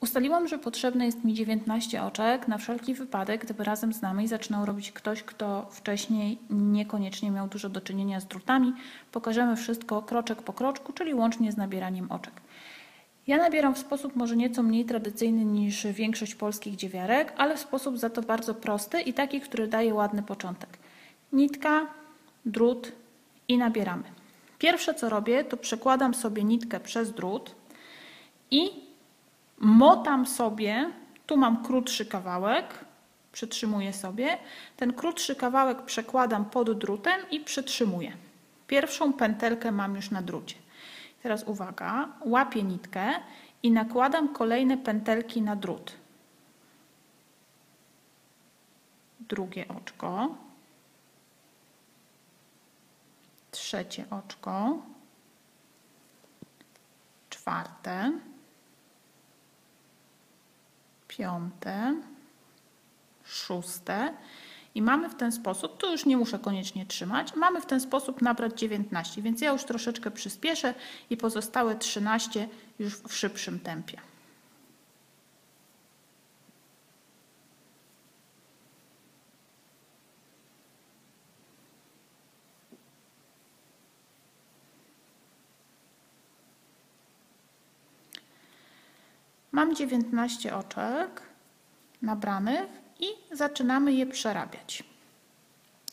Ustaliłam, że potrzebne jest mi 19 oczek na wszelki wypadek, gdyby razem z nami zaczynał robić ktoś, kto wcześniej niekoniecznie miał dużo do czynienia z drutami. Pokażemy wszystko kroczek po kroczku, czyli łącznie z nabieraniem oczek. Ja nabieram w sposób może nieco mniej tradycyjny niż większość polskich dziewiarek, ale w sposób za to bardzo prosty i taki, który daje ładny początek. Nitka, drut i nabieramy. Pierwsze co robię, to przekładam sobie nitkę przez drut i motam sobie, tu mam krótszy kawałek, przytrzymuję sobie, ten krótszy kawałek przekładam pod drutem i przytrzymuję. Pierwszą pętelkę mam już na drucie. Teraz uwaga, łapię nitkę i nakładam kolejne pętelki na drut. Drugie oczko. Trzecie oczko. Czwarte piąte, szóste i mamy w ten sposób, tu już nie muszę koniecznie trzymać, mamy w ten sposób nabrać 19, więc ja już troszeczkę przyspieszę i pozostałe 13 już w szybszym tempie. Mam 19 oczek nabranych i zaczynamy je przerabiać.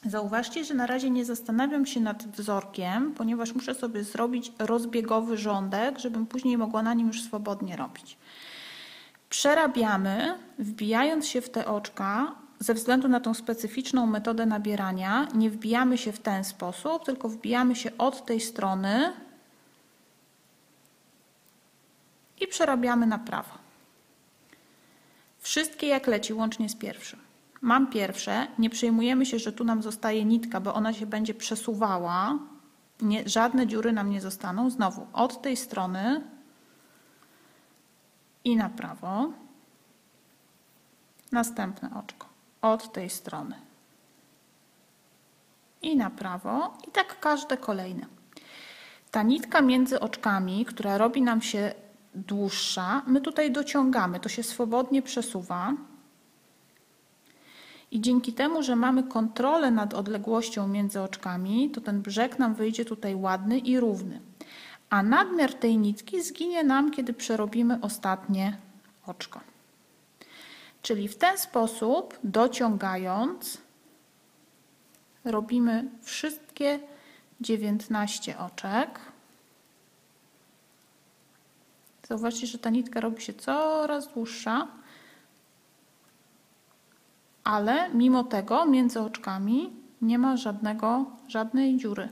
Zauważcie, że na razie nie zastanawiam się nad wzorkiem, ponieważ muszę sobie zrobić rozbiegowy rządek, żebym później mogła na nim już swobodnie robić. Przerabiamy, wbijając się w te oczka, ze względu na tą specyficzną metodę nabierania, nie wbijamy się w ten sposób, tylko wbijamy się od tej strony i przerabiamy na prawo. Wszystkie jak leci, łącznie z pierwszym. Mam pierwsze, nie przejmujemy się, że tu nam zostaje nitka, bo ona się będzie przesuwała. Nie, żadne dziury nam nie zostaną. Znowu od tej strony i na prawo. Następne oczko. Od tej strony i na prawo. I tak każde kolejne. Ta nitka między oczkami, która robi nam się dłuższa, my tutaj dociągamy, to się swobodnie przesuwa. I dzięki temu, że mamy kontrolę nad odległością między oczkami, to ten brzeg nam wyjdzie tutaj ładny i równy. A nadmiar tej nitki zginie nam, kiedy przerobimy ostatnie oczko. Czyli w ten sposób, dociągając, robimy wszystkie 19 oczek. Zauważcie, że ta nitka robi się coraz dłuższa, ale mimo tego między oczkami nie ma żadnego, żadnej dziury,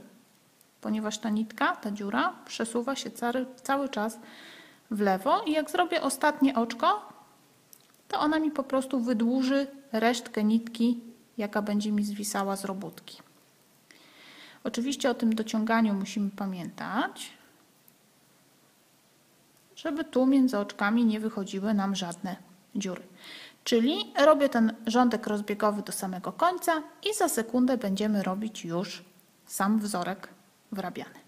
ponieważ ta nitka, ta dziura przesuwa się cały, cały czas w lewo i jak zrobię ostatnie oczko, to ona mi po prostu wydłuży resztkę nitki, jaka będzie mi zwisała z robótki. Oczywiście o tym dociąganiu musimy pamiętać, żeby tu między oczkami nie wychodziły nam żadne dziury. Czyli robię ten rządek rozbiegowy do samego końca i za sekundę będziemy robić już sam wzorek wrabiany.